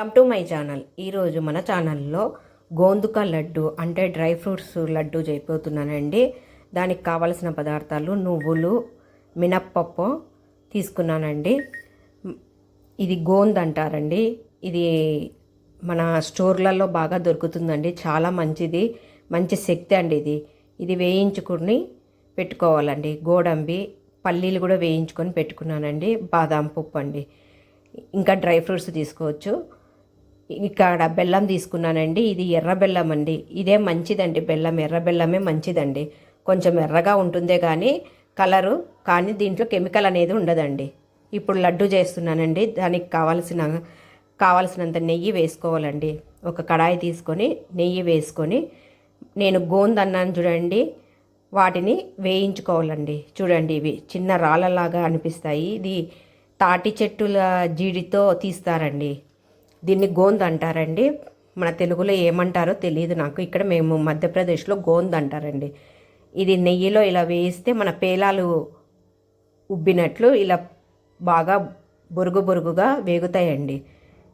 Come to my channel ఈరోజు మన ఛానల్లో గోందుక లడ్డు అంటే డ్రై ఫ్రూట్స్ లడ్డు చేయబోతున్నానండి. దానికి కావలసిన పదార్థాలు నువ్వులు మినప్పప్పు తీసుకున్నానండి. ఇది గోంద్ అంటారండి. ఇది మన స్టోర్లలో బాగా దొరుకుతుందండి. చాలా మంచిది. మంచి శక్తి అండి ఇది. ఇది వేయించుకుని పెట్టుకోవాలండి. గోడంబి పల్లీలు కూడా వేయించుకొని పెట్టుకున్నానండి. బాదాం పప్పు అండి. ఇంకా డ్రై ఫ్రూట్స్ తీసుకోవచ్చు. ఇక్కడ బెల్లం తీసుకున్నానండి. ఇది ఎర్ర బెల్లం అండి. ఇదే మంచిదండి బెల్లం. ఎర్ర బెల్లమే మంచిదండి. కొంచెం ఎర్రగా ఉంటుందే కానీ కలరు కానీ దీంట్లో కెమికల్ అనేది ఉండదండి. ఇప్పుడు లడ్డు చేస్తున్నానండి. దానికి కావాల్సిన కావాల్సినంత నెయ్యి వేసుకోవాలండి. ఒక కడాయి తీసుకొని నెయ్యి వేసుకొని నేను గోంద్ అన్నాను చూడండి. వాటిని వేయించుకోవాలండి. చూడండి ఇవి చిన్న రాళ్ళలాగా అనిపిస్తాయి. ఇది తాటి చెట్టుల జీడితో తీస్తారండి. దీన్ని గోంద్ అంటారండి. మన తెలుగులో ఏమంటారో తెలియదు నాకు. ఇక్కడ మేము మధ్యప్రదేశ్లో గోంద్ అంటారండి. ఇది నెయ్యిలో ఇలా వేస్తే మన పేలాలు ఉబ్బినట్లు ఇలా బాగా బొరుగు బొరుగుగా వేగుతాయండి.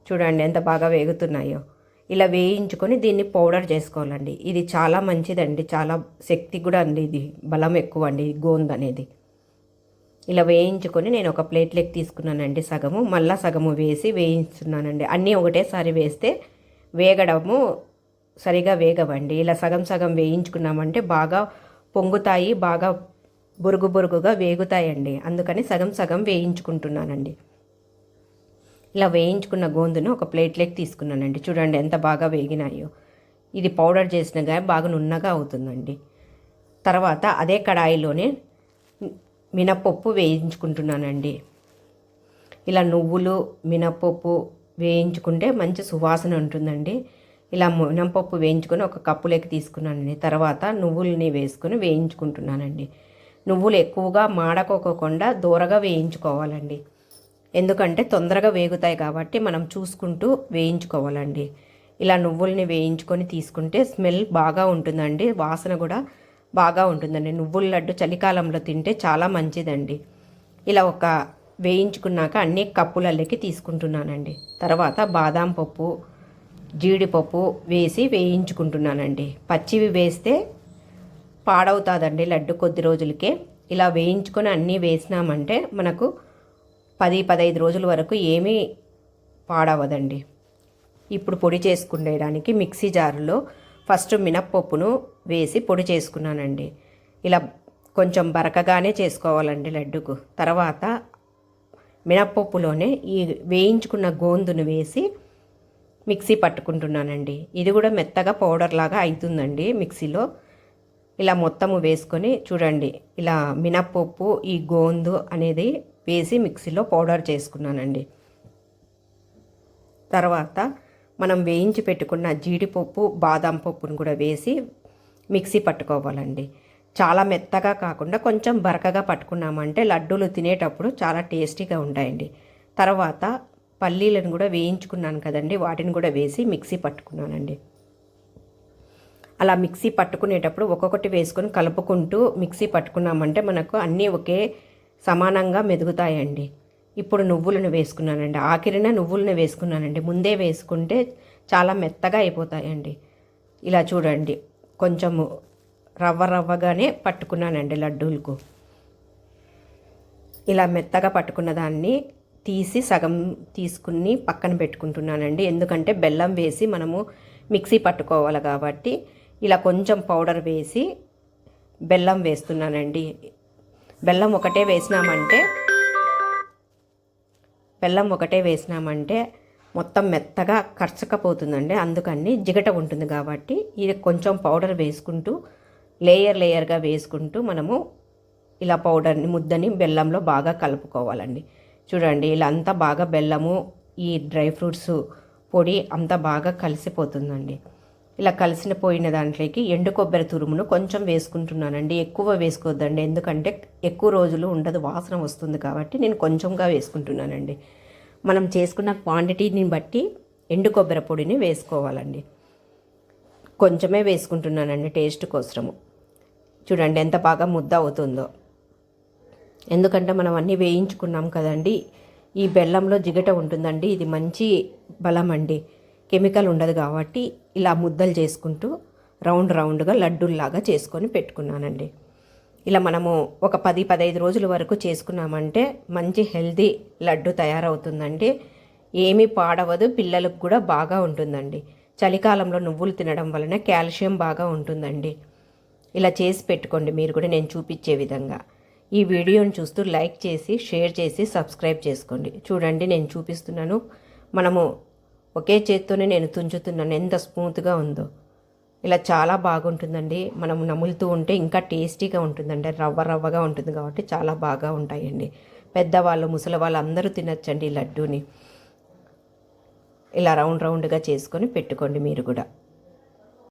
చూడండి ఎంత బాగా వేగుతున్నాయో. ఇలా వేయించుకొని దీన్ని పౌడర్ చేసుకోవాలండి. ఇది చాలా మంచిదండి. చాలా శక్తి కూడా అండి. ఇది బలం ఎక్కువ అండి గోంద్ అనేది. ఇలా వేయించుకొని నేను ఒక ప్లేట్లోకి తీసుకున్నానండి సగము. మళ్ళీ సగము వేసి వేయించుకున్నానండి అన్నీ ఒకటేసారి వేస్తే వేగడము సరిగా వేగవండి. ఇలా సగం సగం వేయించుకున్నామంటే బాగా పొంగుతాయి బాగా బురుగు బురుగుగా వేగుతాయండి. అందుకని సగం సగం వేయించుకుంటున్నానండి. ఇలా వేయించుకున్న గోందును ఒక ప్లేట్లోకి తీసుకున్నానండి. చూడండి ఎంత బాగా వేగినాయో. ఇది పౌడర్ చేసినగా బాగా నున్నగా అవుతుందండి. తర్వాత అదే కడాయిలోనే మినపప్పు వేయించుకుంటున్నానండి. ఇలా నువ్వులు మినపప్పు వేయించుకుంటే మంచి సువాసన ఉంటుందండి. ఇలా మినపప్పు వేయించుకొని ఒక కప్పులోకి తీసుకున్నానండి. తర్వాత నువ్వుల్ని వేసుకొని వేయించుకుంటున్నానండి. నువ్వులు ఎక్కువగా మాడకోకుండా దూరగా వేయించుకోవాలండి. ఎందుకంటే తొందరగా వేగుతాయి కాబట్టి మనం చూసుకుంటూ వేయించుకోవాలండి. ఇలా నువ్వుల్ని వేయించుకొని తీసుకుంటే స్మెల్ బాగా ఉంటుందండి. వాసన కూడా బాగా ఉంటుందండి. నువ్వుల లడ్డు చలికాలంలో తింటే చాలా మంచిదండి. ఇలా ఒక వేయించుకున్నాక అన్ని కప్పులల్లోకి తీసుకుంటున్నానండి. తర్వాత బాదాం పప్పు జీడిపప్పు వేసి వేయించుకుంటున్నానండి. పచ్చివి వేస్తే పాడవుతుందండి లడ్డు కొద్ది రోజులకే. ఇలా వేయించుకొని అన్నీ వేసినామంటే మనకు పది పదహైదు రోజుల వరకు ఏమీ పాడవదండి. ఇప్పుడు పొడి చేసుకునేయడానికి మిక్సీ జారులో ఫస్ట్ మినప్పప్పును వేసి పొడి చేసుకున్నానండి. ఇలా కొంచెం బరకగానే చేసుకోవాలండి లడ్డుకు. తర్వాత మినప్పప్పులోనే ఈ వేయించుకున్న గోందును వేసి మిక్సీ పట్టుకుంటున్నానండి. ఇది కూడా మెత్తగా పౌడర్ లాగా అవుతుందండి మిక్సీలో. ఇలా మొత్తము వేసుకొని చూడండి ఇలా మినప్పప్పు ఈ గోందు అనేది వేసి మిక్సీలో పౌడర్ చేసుకున్నానండి. తర్వాత మనం వేయించి పెట్టుకున్న జీడిపప్పు బాదం పప్పును కూడా వేసి మిక్సీ పట్టుకోవాలండి. చాలా మెత్తగా కాకుండా కొంచెం బరకగా పట్టుకున్నామంటే లడ్డూలు తినేటప్పుడు చాలా టేస్టీగా ఉంటాయండి. తర్వాత పల్లీలను కూడా వేయించుకున్నాను కదండి వాటిని కూడా వేసి మిక్సీ పట్టుకున్నానండి. అలా మిక్సీ పట్టుకునేటప్పుడు ఒక్కొక్కటి వేసుకొని కలుపుకుంటూ మిక్సీ పట్టుకున్నామంటే మనకు అన్నీ ఒకే సమానంగా మెదుగుతాయండి. ఇప్పుడు నువ్వులను వేసుకున్నానండి. ఆఖరిన నువ్వులను వేసుకున్నానండి. ముందే వేసుకుంటే చాలా మెత్తగా అయిపోతాయండి. ఇలా చూడండి. కొంచెము రవ్వ రవ్వగానే పట్టుకున్నానండి లడ్డూలకు. ఇలా మెత్తగా పట్టుకున్న దాన్ని తీసి సగం తీసుకుని పక్కన పెట్టుకుంటున్నానండి. ఎందుకంటే బెల్లం వేసి మనము మిక్సీ పట్టుకోవాలి కాబట్టి ఇలా కొంచెం పౌడర్ వేసి బెల్లం వేస్తున్నానండి. బెల్లం ఒకటే వేసినామంటే బెల్లం ఒకటే వేసినామంటే మొత్తం మెత్తగా కరచకపోతుందండి. అందుకని జిగట ఉంటుంది కాబట్టి ఇది కొంచెం పౌడర్ వేసుకుంటూ లేయర్ లేయర్గా వేసుకుంటూ మనము ఇలా పౌడర్ని ముద్దని బెల్లంలో బాగా కలుపుకోవాలండి. చూడండి ఇలా అంతా బాగా బెల్లము ఈ డ్రై ఫ్రూట్స్ పొడి అంతా బాగా కలిసిపోతుందండి. ఇలా కలిసిన పోయిన దాంట్లోకి ఎండు కొబ్బరి తురుమును కొంచెం వేసుకుంటున్నానండి. ఎక్కువ వేసుకోవద్దండి. ఎందుకంటే ఎక్కువ రోజులు ఉండదు వాసన వస్తుంది కాబట్టి నేను కొంచెంగా వేసుకుంటున్నానండి. మనం చేసుకున్న క్వాంటిటీని బట్టి ఎండు కొబ్బరి పొడిని వేసుకోవాలండి. కొంచెమే వేసుకుంటున్నానండి టేస్ట్ కోసము. చూడండి ఎంత బాగా ముద్ద అవుతుందో. ఎందుకంటే మనం అన్నీ వేయించుకున్నాం కదండి. ఈ బెల్లంలో జిగట ఉంటుందండి. ఇది మంచి బలం అండి. కెమికల్ ఉండదు కాబట్టి ఇలా ముద్దలు చేసుకుంటూ రౌండ్ రౌండ్గా లడ్డూల్లాగా చేసుకొని పెట్టుకున్నానండి. ఇలా మనము ఒక పది పదహైదు రోజుల వరకు చేసుకున్నామంటే మంచి హెల్దీ లడ్డు తయారవుతుందండి. ఏమీ పాడవదు పిల్లలకు కూడా బాగా ఉంటుందండి. చలికాలంలో నువ్వులు తినడం వలన కాల్షియం బాగా ఉంటుందండి. ఇలా చేసి పెట్టుకోండి మీరు కూడా నేను చూపించే విధంగా. ఈ వీడియోని చూస్తూ లైక్ చేసి షేర్ చేసి సబ్స్క్రైబ్ చేసుకోండి. చూడండి నేను చూపిస్తున్నాను. మనము ఒకే చేత్తోనే నేను తుంచుతున్నాను. ఎంత స్మూత్గా ఉందో. ఇలా చాలా బాగుంటుందండి. మనం నములుతూ ఉంటే ఇంకా టేస్టీగా ఉంటుందండి. రవ్వ రవ్వగా ఉంటుంది కాబట్టి చాలా బాగా ఉంటాయండి. పెద్దవాళ్ళు ముసలి వాళ్ళు అందరూ తినచ్చండి ఈ లడ్డూని. ఇలా రౌండ్ రౌండ్గా చేసుకొని పెట్టుకోండి మీరు కూడా.